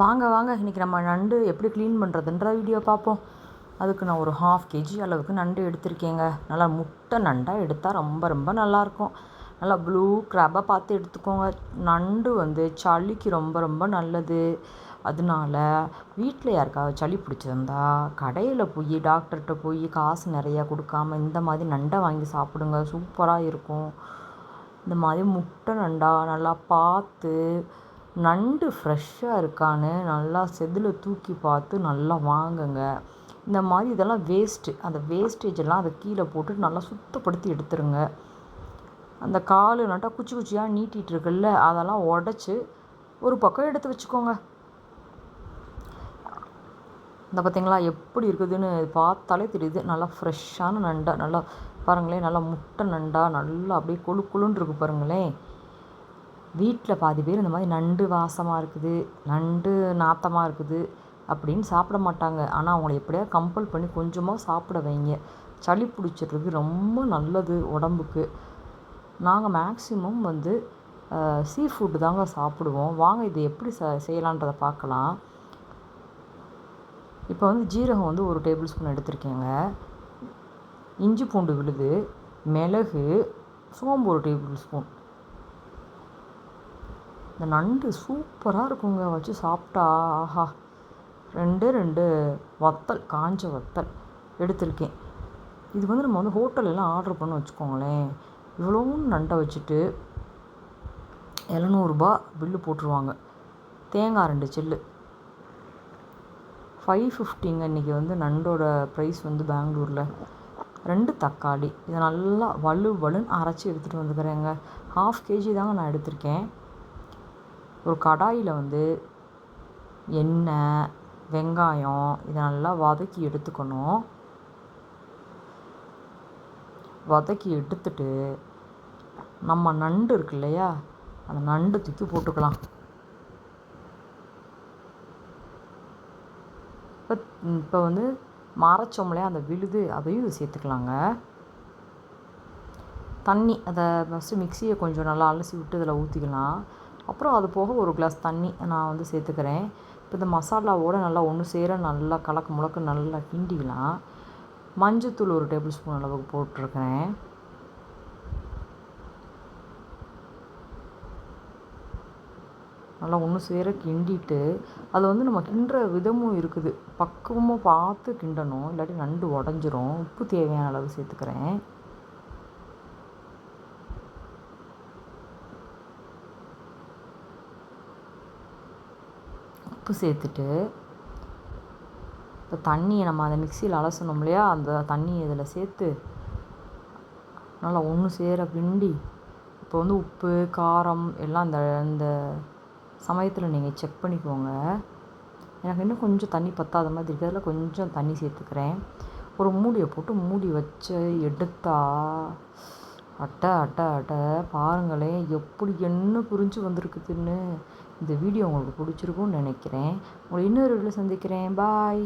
வாங்க வாங்க இன்றைக்கி நம்ம நண்டு எப்படி க்ளீன் பண்ணுறதுன்ற வீடியோ பார்ப்போம். அதுக்கு நான் ஒரு ஹாஃப் கேஜி அளவுக்கு நண்டு எடுத்திருக்கேங்க. நல்லா முட்டை நண்டாக எடுத்தால் ரொம்ப ரொம்ப நல்லாயிருக்கும். நல்லா ப்ளூ க்ராப்பாக பார்த்து எடுத்துக்கோங்க. நண்டு வந்து சளிக்கு ரொம்ப ரொம்ப நல்லது. அதனால வீட்டில் யாருக்காவது சளி பிடிச்சிருந்தா கடையில் போய் டாக்டர்கிட்ட போய் காசு நிறையா கொடுக்காம இந்த மாதிரி நண்டை வாங்கி சாப்பிடுங்க. சூப்பராக இருக்கும். இந்த மாதிரி முட்டை நண்டா நல்லா பார்த்து நண்டு ஃப்ரெஷ்ஷாக இருக்கான்னு நல்லா செதில் தூக்கி பார்த்து நல்லா வாங்குங்க. இந்த மாதிரி இதெல்லாம் வேஸ்ட்டு அந்த வேஸ்டேஜெல்லாம் அதை கீழே போட்டு நல்லா சுத்தப்படுத்தி எடுத்துருங்க. அந்த கால் நட்டா குச்சி குச்சியாக நீட்டிகிட்டு இருக்குல்ல அதெல்லாம் உடச்சி ஒரு பக்கம் எடுத்து வச்சுக்கோங்க. இந்த பார்த்தீங்களா எப்படி இருக்குதுன்னு பார்த்தாலே தெரியுது. நல்லா ஃப்ரெஷ்ஷான நண்டா நல்லா பாருங்களேன் நல்லா முட்டை நண்டா நல்லா அப்படியே கொழு கொழுன்னு இருக்கு பாருங்களேன். வீட்டில் பாதி பேர் இந்த மாதிரி நண்டு வாசமாக இருக்குது நண்டு நாத்தமாக இருக்குது அப்படின்னு சாப்பிட மாட்டாங்க. ஆனால் அவங்கள எப்படியா கம்பல் பண்ணி கொஞ்சமாக சாப்பிட வைங்க. சளி பிடிச்சிடுறது ரொம்ப நல்லது உடம்புக்கு. நாங்கள் மேக்ஸிமம் வந்து சீ ஃபுட்டு தாங்க சாப்பிடுவோம். வாங்க இதை எப்படி ச செய்யலான்றதை பார்க்கலாம். இப்போ வந்து ஜீரகம் வந்து ஒரு டேபிள் ஸ்பூன் எடுத்திருக்கேங்க. இஞ்சி பூண்டு விழுது மிளகு சோம்பு ஒரு டேபிள் ஸ்பூன் இந்த நண்டு சூப்பராக இருக்குங்க. வச்சு சாப்பிட்டா ஆஹா. ரெண்டு ரெண்டு வத்தல் காஞ்ச வத்தல் எடுத்திருக்கேன். இது வந்து நம்ம வந்து ஹோட்டலெல்லாம் ஆர்டர் பண்ண வச்சுக்கோங்களேன். இவ்வளோவும் நண்டை வச்சுட்டு எழுநூறுபா பில்லு போட்டுருவாங்க. தேங்காய் ரெண்டு சில்லு. ஃபைவ் ஃபிஃப்டிங்க இன்றைக்கி வந்து நண்டோட ப்ரைஸ் வந்து பெங்களூரில். ரெண்டு தக்காளி. இதை நல்லா வலு வலுன்னு அரைச்சி எடுத்துகிட்டு வந்துக்கிறேங்க ஹாஃப் கேஜி தாங்க நான் எடுத்திருக்கேன். ஒரு கடாயில் வந்து எண்ணெய் வெங்காயம் இதை நல்லா வதக்கி எடுத்துக்கணும். வதக்கி எடுத்துட்டு நம்ம நண்டு இருக்கு இல்லையா அந்த நண்டு தூக்கி போட்டுக்கலாம். இப்போ இப்போ வந்து மறைச்சோம் அந்த விழுது அதையும் இது சேர்த்துக்கலாங்க. தண்ணி அதை ஃபஸ்ட்டு மிக்சியை கொஞ்சம் நல்லா அலசி விட்டு இதில் ஊற்றிக்கலாம் அப்புறம் அது போக ஒரு கிளாஸ் தண்ணி நான் வந்து சேர்த்துக்கிறேன். இப்போ இந்த மசாலாவோடு நல்லா ஒன்று சேர நல்லா கலக்க முழக்க நல்லா கிண்டிக்கலாம். மஞ்சத்தூள் ஒரு டேபிள் ஸ்பூன் அளவுக்கு போட்டிருக்கிறேன். நல்லா ஒன்று சேர கிண்டிட்டு அது வந்து நம்ம கிண்டுற விதமும் இருக்குது. பக்குவமாக பார்த்து கிண்டணும் இல்லாட்டி நண்டு உடஞ்சிரும். உப்பு தேவையான அளவு சேர்த்துக்கிறேன். உப்பு சேர்த்துட்டு இப்போ தண்ணியை நம்ம அதை மிக்சியில் அலசணும் இல்லையா? அந்த தண்ணியை இதில் சேர்த்து நல்லா ஒன்று சேர பிண்டி இப்போ வந்து உப்பு காரம் எல்லாம் அந்த அந்த சமயத்தில் நீங்கள் செக் பண்ணிக்கோங்க. எனக்கு இன்னும் கொஞ்சம் தண்ணி பத்தாத மாதிரி இருக்கிறதுல கொஞ்சம் தண்ணி சேர்த்துக்கிறேன். ஒரு மூடியை போட்டு மூடி வச்சு எடுத்தா அட்டை அட்டை அட்டை பாருங்களேன் எப்படி என்ன புரிஞ்சு வந்திருக்குதுன்னு இந்த வீடியோ உங்களுக்கு பிடிச்சிருக்கும்னு நினைக்கிறேன். உங்களை இன்னொரு வீடியோவில் சந்திக்கிறேன். பாய்